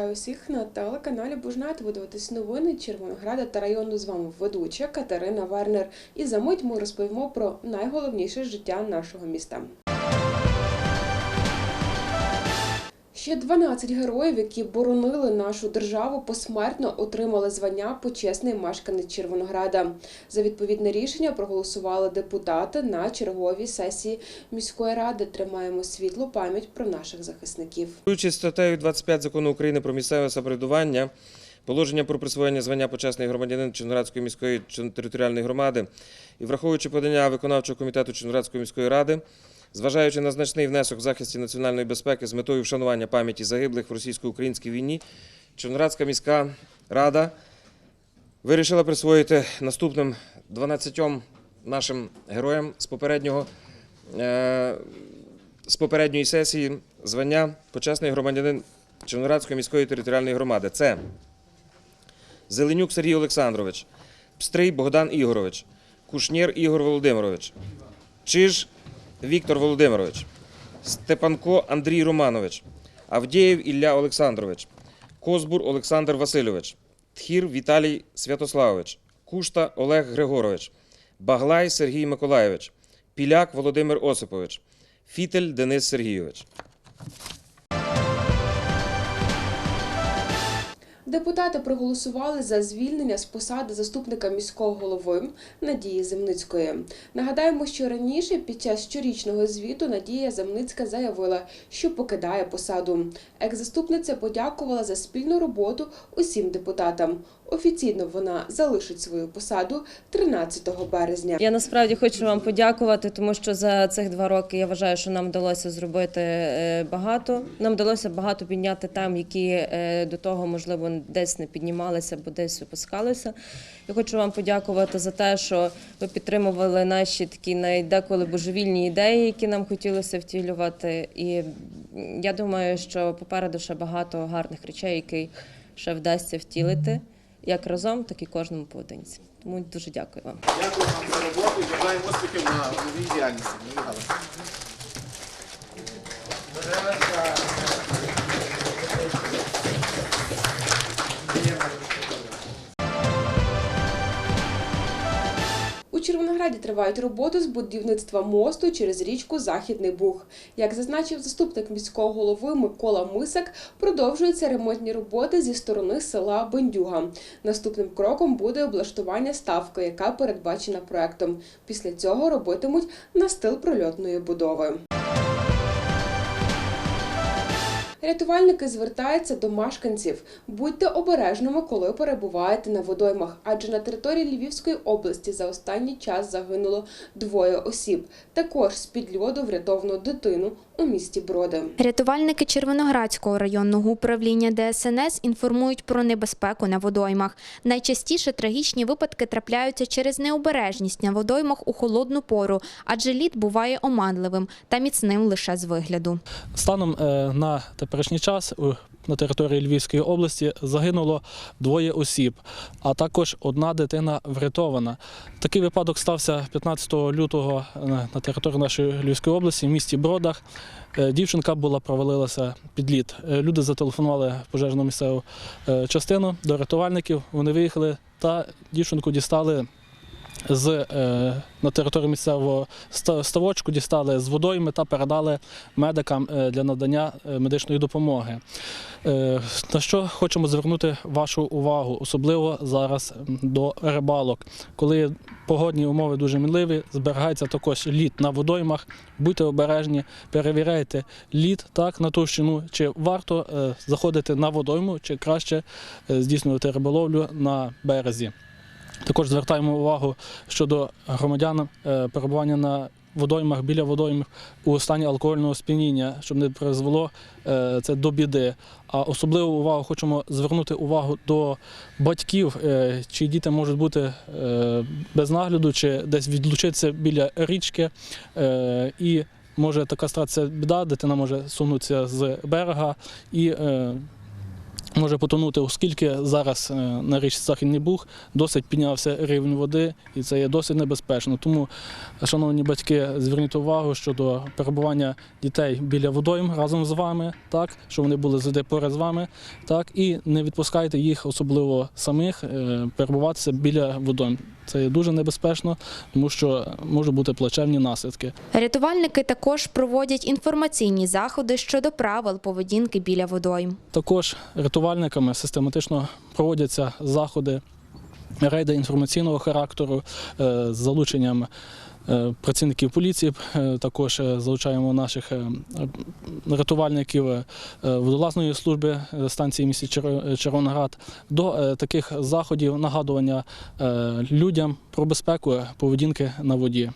Вітаю усіх на телеканалі Бужнат. Ви дивитесь новини Червонограда та району. З вами ведуча Катерина Вернер. І за мить ми розповімо про найголовніше життя нашого міста. Ще 12 героїв, які боронили нашу державу, посмертно отримали звання почесний мешканець Червонограда. За відповідне рішення проголосували депутати на черговій сесії міської ради. Тримаємо світлу пам'ять про наших захисників. Керуючись статтею 25 закону України про місцеве самоврядування, положення про присвоєння звання почесний громадянин Черноградської міської територіальної громади і враховуючи подання виконавчого комітету Черноградської міської ради, зважаючи на значний внесок в захисті національної безпеки з метою вшанування пам'яті загиблих в російсько-українській війні, Черноградська міська рада вирішила присвоїти наступним 12 нашим героям з попереднього. е, з попередньої сесії звання почесний громадянин Черноградської міської територіальної громади. Це Зеленюк Сергій Олександрович, Пстрий Богдан Ігорович, Кушнєр Ігор Володимирович, Чиж Віктор Володимирович, Степанко Андрій Романович, Авдєєв Ілля Олександрович, Козбур Олександр Васильович, Тхір Віталій Святославович, Кушта Олег Григорович, Баглай Сергій Миколайович, Піляк Володимир Осипович, Фітель Денис Сергійович. Депутати проголосували за звільнення з посади заступника міського голови Надії Земницької. Нагадаємо, що раніше під час щорічного звіту Надія Земницька заявила, що покидає посаду. Екс-заступниця подякувала за спільну роботу усім депутатам. Офіційно вона залишить свою посаду 13 березня. Я насправді хочу вам подякувати, тому що за цих два роки я вважаю, що нам вдалося зробити е, багато. Нам вдалося багато підняти там, які е, до того можливо десь не піднімалися або десь опускалися. Я хочу вам подякувати за те, що ви підтримували наші такі найдеколи божевільні ідеї, які нам хотілося втілювати. І я думаю, що попереду ще багато гарних речей, які ще вдасться втілити як разом, так і кожному поодинці. Тому дуже дякую вам. Дякую вам за роботу і бажаємо успіхів на новій діяльності. Червонограді тривають роботи з будівництва мосту через річку Західний Буг. Як зазначив заступник міського голови Микола Мисак, продовжуються ремонтні роботи зі сторони села Бендюга. Наступним кроком буде облаштування ставки, яка передбачена проектом. Після цього робитимуть настил прольотної будови. Рятувальники звертаються до мешканців. Будьте обережними, коли перебуваєте на водоймах, адже на території Львівської області за останній час загинуло двоє осіб. Також з-під льоду врятовано дитину у місті Броди. Рятувальники Червоноградського районного управління ДСНС інформують про небезпеку на водоймах. Найчастіше трагічні випадки трапляються через необережність на водоймах у холодну пору, адже лід буває оманливим та міцним лише з вигляду. Станом е, на теперішній час у- на території Львівської області загинуло двоє осіб, а також одна дитина врятована. Такий випадок стався 15 лютого е, на території нашої Львівської області, в місті Бродах. Е, Дівчинка була провалилася під лід. Е, Люди зателефонували пожежну місцеву частину до рятувальників. Вони виїхали та дівчинку дістали з е, на території місцевого ставочку, дістали з водойми та передали медикам е, для надання е, медичної допомоги. На що хочемо звернути вашу увагу, особливо зараз до рибалок, коли погодні умови дуже мінливі, зберігається також лід на водоймах. Будьте обережні, перевіряйте лід так на товщину, чи варто заходити на водойму, чи краще здійснювати риболовлю на березі. Також звертаємо увагу щодо громадян е, перебування на водоймах біля водойм у стані алкогольного сп'яніння, щоб не призвело е, це до біди. А особливу увагу хочемо звернути увагу до батьків, е, чиї діти можуть бути без нагляду чи десь відлучитися біля річки. І може така статися біда, дитина може сунутися з берега і може потонути, оскільки зараз е, на річці Західний Буг досить піднявся рівень води, і це є досить небезпечно. Тому, шановні батьки, зверніть увагу щодо перебування дітей біля водойм разом з вами, так щоб вони були завжди поряд з вами, так і не відпускайте їх, особливо самих, е, перебуватися біля водойм. Це є дуже небезпечно, тому що можуть бути плачевні наслідки. Рятувальники також проводять інформаційні заходи щодо правил поведінки біля водойм. Також рятувальниками систематично проводяться заходи рейди інформаційного характеру е, з залученням працівників поліції. Е, Також е, залучаємо наших е, рятувальників е, водолазної служби е, станції місті Чер- Червоноград до е, таких заходів нагадування е, людям про безпеку поведінки на воді.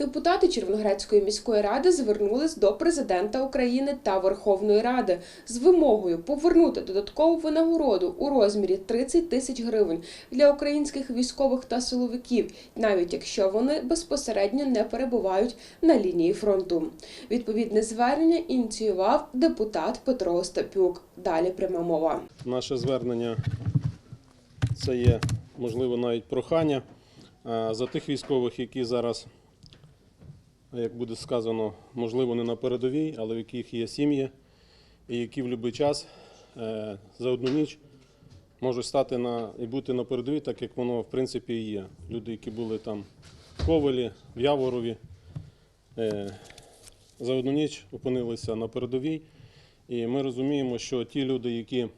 Депутати Червоноградської міської ради звернулись до президента України та Верховної Ради з вимогою повернути додаткову винагороду у розмірі 30 тисяч гривень для українських військових та силовиків, навіть якщо вони безпосередньо не перебувають на лінії фронту. Відповідне звернення ініціював депутат Петро Остапюк. Далі пряма мова. Наше звернення це є, можливо, навіть прохання за тих військових, які зараз, як буде сказано, можливо, не на передовій, але в яких є сім'ї, і які в будь-який час е, за одну ніч можуть стати на і бути на передовій, так як воно в принципі і є. Люди, які були там в Ковелі, в Яворові, е, за одну ніч опинилися на передовій. І ми розуміємо, що ті люди, які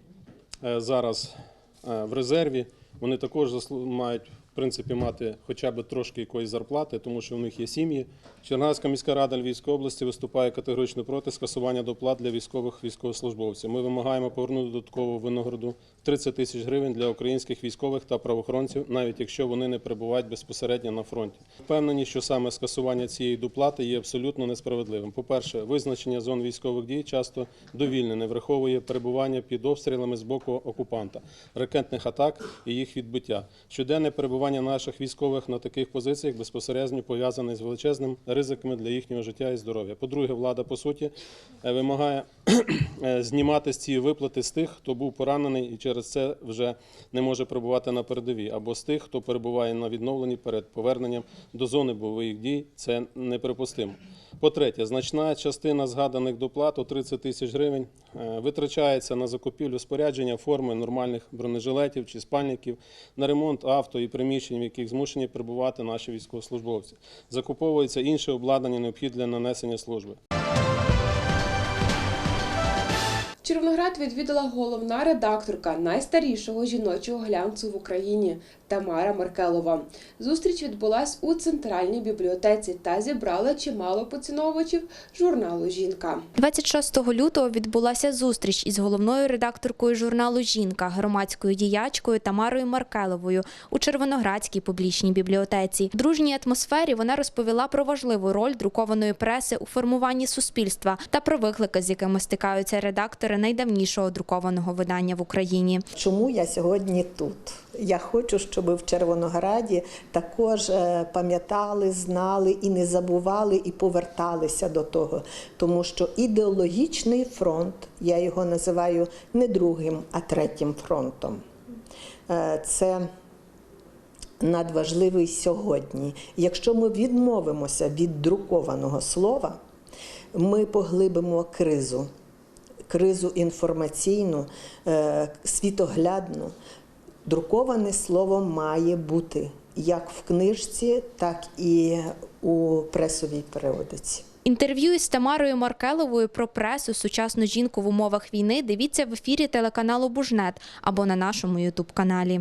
е, зараз в резерві, вони також мають принципі мати хоча б трошки якоїсь зарплати, тому що в них є сім'ї. Чернігівська міська рада Львівської області виступає категорично проти скасування доплат для військових військовослужбовців. Ми вимагаємо повернути додаткову винагороду 30 тисяч гривень для українських військових та правоохоронців, навіть якщо вони не перебувають безпосередньо на фронті. Впевнені, що саме скасування цієї доплати є абсолютно несправедливим. По-перше, визначення зон військових дій часто довільне, не враховує перебування під обстрілами з боку окупанта, ракетних атак і їх відбиття. Щоденне перебування наших військових на таких позиціях безпосередньо пов'язане з величезним ризиками для їхнього життя і здоров'я. По-друге, влада по суті е, вимагає е, знімати з цієї виплати з тих, хто був поранений і через це вже не може перебувати на передовій, або з тих, хто перебуває на відновленні перед поверненням до зони бойових дій. Це неприпустимо. По-третє, значна частина згаданих доплат у 30 тисяч гривень е, витрачається на закупівлю спорядження, форми нормальних бронежилетів чи спальників, на ремонт авто і приміщень, в яких змушені перебувати наші військовослужбовці. Закуповується інше обладнання, необхідне для нанесення служби. Червоноград відвідала головна редакторка найстарішого жіночого глянцу в Україні Тамара Маркелова. Зустріч відбулась у центральній бібліотеці та зібрала чимало поціновувачів журналу Жінка. 26 лютого відбулася зустріч із головною редакторкою журналу Жінка, громадською діячкою Тамарою Маркеловою у Червоноградській публічній бібліотеці. В дружній атмосфері вона розповіла про важливу роль друкованої преси у формуванні суспільства та про виклики, з якими стикаються редактори найдавнішого друкованого видання в Україні. Чому я сьогодні тут? Я хочу, щоб в Червонограді також е, пам'ятали, знали і не забували, і поверталися до того. Тому що ідеологічний фронт, я його називаю не другим, а третім фронтом. Е, Це надважливий сьогодні. Якщо ми відмовимося від друкованого слова, ми поглибимо кризу, кризу інформаційну, е, світоглядну. Друковане слово має бути як в книжці, так і у пресовій періодиці. Інтерв'ю із Тамарою Маркеловою про пресу сучасну жінку в умовах війни дивіться в ефірі телеканалу Бужнет або на нашому Ютуб-каналі.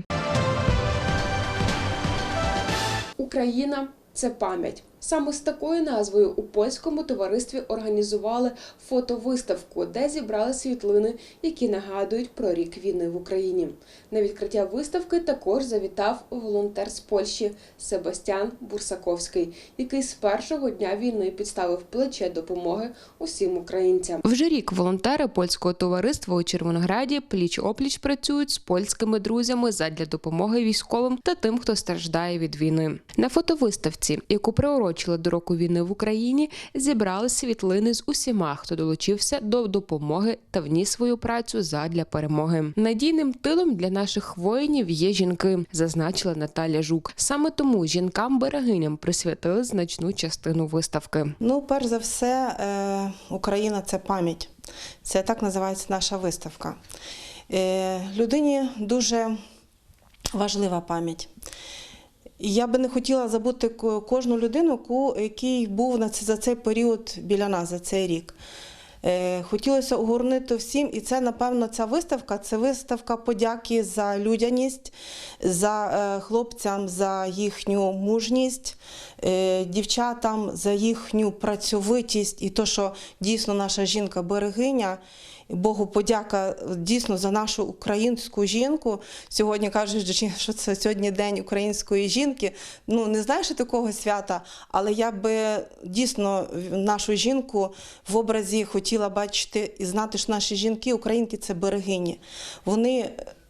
Україна це пам'ять. Саме з такою назвою у польському товаристві організували фотовиставку, де зібрали світлини, які нагадують про рік війни в Україні. На відкриття виставки також завітав волонтер з Польщі Себастьян Бурсаковський, який з першого дня війни підставив плече допомоги усім українцям. Вже рік волонтери польського товариства у Червонограді пліч опліч працюють з польськими друзями задля допомоги військовим та тим, хто страждає від війни. На фотовиставці, яку приурочили приурочили до року війни в Україні, зібрали світлини з усіма, хто долучився до допомоги та вніс свою працю задля перемоги. Надійним тилом для наших воїнів є жінки, зазначила Наталя Жук. Саме тому жінкам-берегиням присвятили значну частину виставки. Ну, перш за все, е, Україна це пам'ять. Це так називається наша виставка. Е, Людині дуже важлива пам'ять. Я би не хотіла забути кожну людину, який був за цей період біля нас, за цей рік. Е, Хотілося огорнити всім, і це, напевно, ця виставка це виставка подяки за людяність, за е, хлопцям, за їхню мужність, е, дівчатам за їхню працьовитість і то, що дійсно наша жінка берегиня. Богу подяка дійсно за нашу українську жінку. Сьогодні кажуть, що це сьогодні день української жінки. Ну не знаю, що такого свята, але я би дійсно нашу жінку в образі хотіла бачити і знати, що наші жінки, українки це берегині. Вони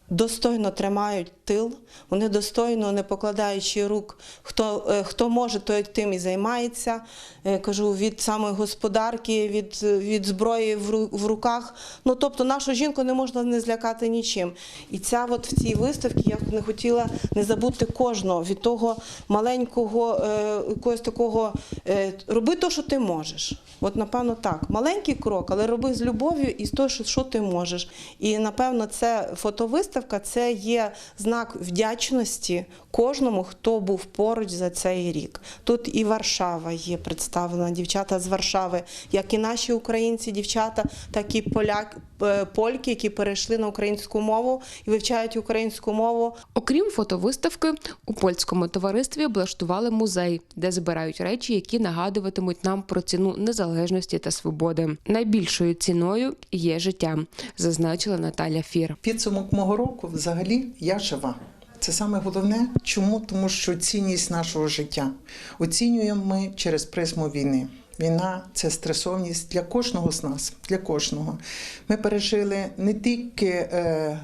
достойно тримають тил, вони достойно, не покладаючи рук, хто, е, хто може, той тим і займається. Е, Кажу, від самої господарки, від, від зброї в, ру- в руках. Ну, тобто нашу жінку не можна не злякати нічим. І ця от в цій виставці я не хотіла не забути кожного від того маленького, е, якогось такого, роби те, що ти можеш. От, напевно, так. Маленький крок, але роби з любов'ю і з того, що ти можеш. І, напевно, це фотовиставка це є знак вдячності кожному, хто був поруч за цей рік. Тут і Варшава є представлена, дівчата з Варшави, як і наші українці, дівчата, так і поляк, е, польки, які перейшли на українську мову і вивчають українську мову. Окрім фотовиставки, у польському товаристві облаштували музей, де збирають речі, які нагадуватимуть нам про ціну незалежності та свободи. Найбільшою ціною є життя, зазначила Наталя Фір. Підсумок мого року взагалі я жива. Це саме головне. Чому? Тому що цінність нашого життя оцінюємо ми через призму війни. Війна це стресовність для кожного з нас, для кожного. Ми пережили не тільки е,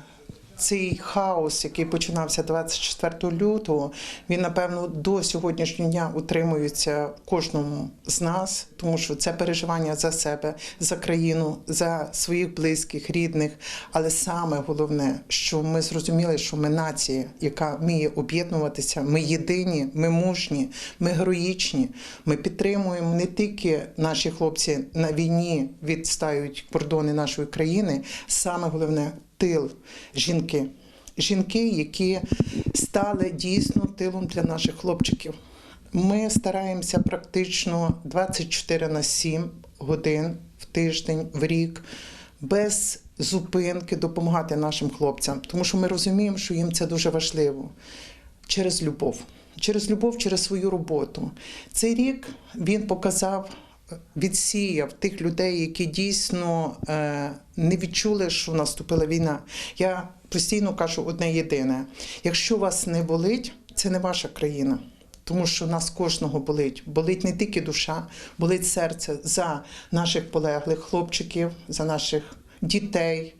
цей хаос, який починався 24 лютого, він, напевно, до сьогоднішнього дня утримується кожному з нас, тому що це переживання за себе, за країну, за своїх близьких, рідних. Але саме головне, що ми зрозуміли, що ми нація, яка вміє об'єднуватися, ми єдині, ми мужні, ми героїчні. Ми підтримуємо не тільки наші хлопці на війні відстають кордони нашої країни, саме головне тил жінки. Жінки, які стали дійсно тилом для наших хлопчиків. Ми стараємося практично 24 на 7 годин в тиждень, в рік, без зупинки допомагати нашим хлопцям, тому що ми розуміємо, що їм це дуже важливо через любов, через любов, через свою роботу. Цей рік він показав, відсіяв тих людей, які дійсно е, не відчули, що наступила війна. Я постійно кажу одне єдине: якщо вас не болить, це не ваша країна. Тому що нас кожного болить. Болить не тільки душа, болить серце за наших полеглих хлопчиків, за наших дітей.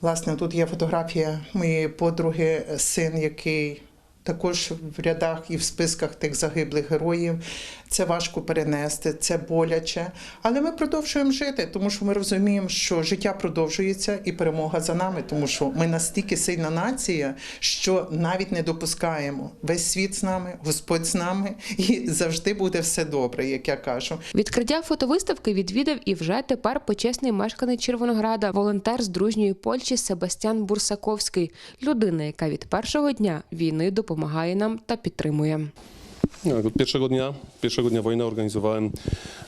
Власне, тут є фотографія моєї подруги, син, який також в рядах і в списках тих загиблих героїв. Це важко перенести, це боляче. Але ми продовжуємо жити, тому що ми розуміємо, що життя продовжується і перемога за нами, тому що ми настільки сильна нація, що навіть не допускаємо. Весь світ з нами, Господь з нами, і завжди буде все добре, як я кажу. Відкриття фотовиставки відвідав і вже тепер почесний мешканець Червонограда, волонтер з дружньої Польщі Себастьян Бурсаковський, людина, яка від першого дня війни допомагає нам та підтримує. Tak, Od pierwszego dnia, pierwszego dnia wojny organizowałem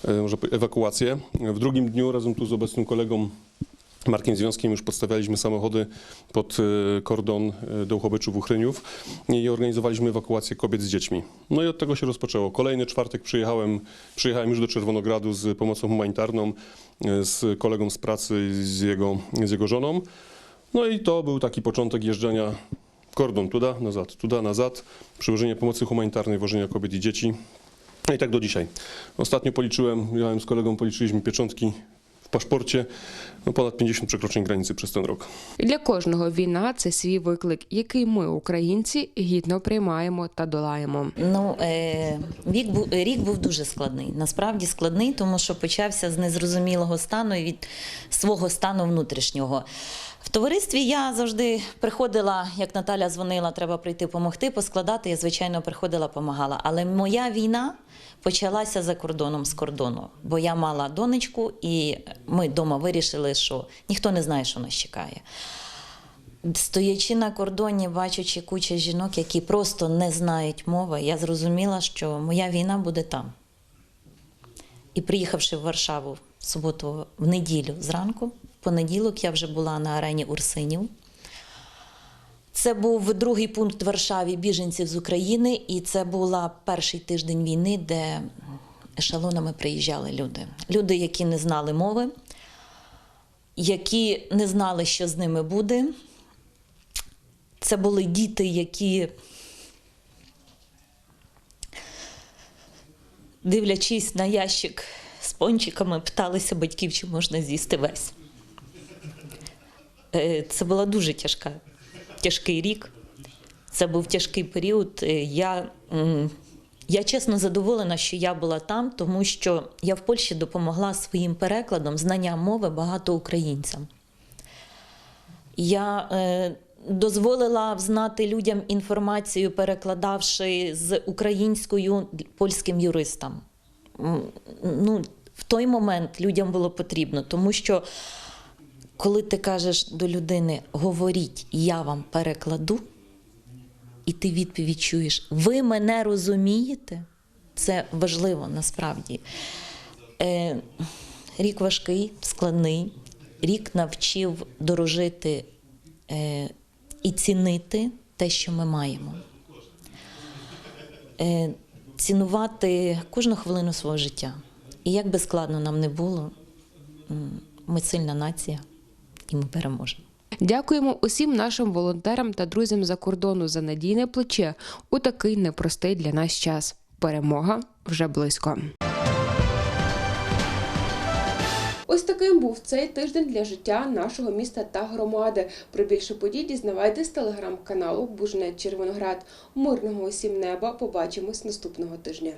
e, może powiedzieć, ewakuację. W drugim dniu razem tu z obecnym kolegą Markiem Związkiem już podstawialiśmy samochody pod e, kordon e, Dołchobyczu w Uchryniów i organizowaliśmy ewakuację kobiet z dziećmi. No i od tego się rozpoczęło. Kolejny czwartek przyjechałem, przyjechałem już do Czerwonogradu z pomocą humanitarną, e, z kolegą z pracy i z jego, z jego żoną. No i to był taki początek jeżdżenia kordon tuda, nazad, tuda, nazad, przywożenie pomocy humanitarnej, wożenia kobiet i dzieci. No i tak do dzisiaj. Ostatnio policzyłem, jechałem z kolegą, policzyliśmy pieczątki paszporcie no, ponad 50 przekroczeń granicy przez ten rok. Для кожного війна це свій виклик, який ми, українці, гідно приймаємо та долаємо. Ну, е, вік був, рік був дуже складний. Насправді складний, тому що почався з незрозумілого стану і від свого стану внутрішнього. В товаристві я завжди приходила, як Наталя дзвонила, треба прийти допомогти, поскладати. Я, звичайно, приходила, допомагала. Але моя війна почалася за кордоном з кордону, бо я мала донечку, і ми вдома вирішили, що ніхто не знає, що нас чекає. Стоячи на кордоні, бачачи кучу жінок, які просто не знають мови, я зрозуміла, що моя війна буде там. І приїхавши в Варшаву в суботу, в неділю зранку, в понеділок я вже була на арені Урсинів. Це був другий пункт в Варшаві біженців з України, і це був перший тиждень війни, де ешелонами приїжджали люди. Люди, які не знали мови, які не знали, що з ними буде. Це були діти, які, дивлячись на ящик з пончиками, питалися батьків, чи можна з'їсти весь. Е, Це була дуже тяжка, тяжкий рік. Це був тяжкий період. Е, Я, я чесно задоволена, що я була там, тому що я в Польщі допомогла своїм перекладом, знанням мови багато українцям. Я е, дозволила знати людям інформацію, перекладавши з українською польським юристам. Ну, в той момент людям було потрібно, тому що коли ти кажеш до людини говоріть, я вам перекладу, і ти відповідь чуєш, ви мене розумієте? Це важливо насправді. Е, рік важкий, складний. Рік навчив дорожити е, і цінити те, що ми маємо. Е, цінувати кожну хвилину свого життя. І як би складно нам не було, ми сильна нація, і ми переможемо. Дякуємо усім нашим волонтерам та друзям за кордону за надійне плече у такий непростий для нас час. Перемога вже близько. Ось таким був цей тиждень для життя нашого міста та громади. Про більше подій дізнавайтесь з телеграм-каналу Бужнет Червоноград. Мирного усім неба. Побачимось наступного тижня.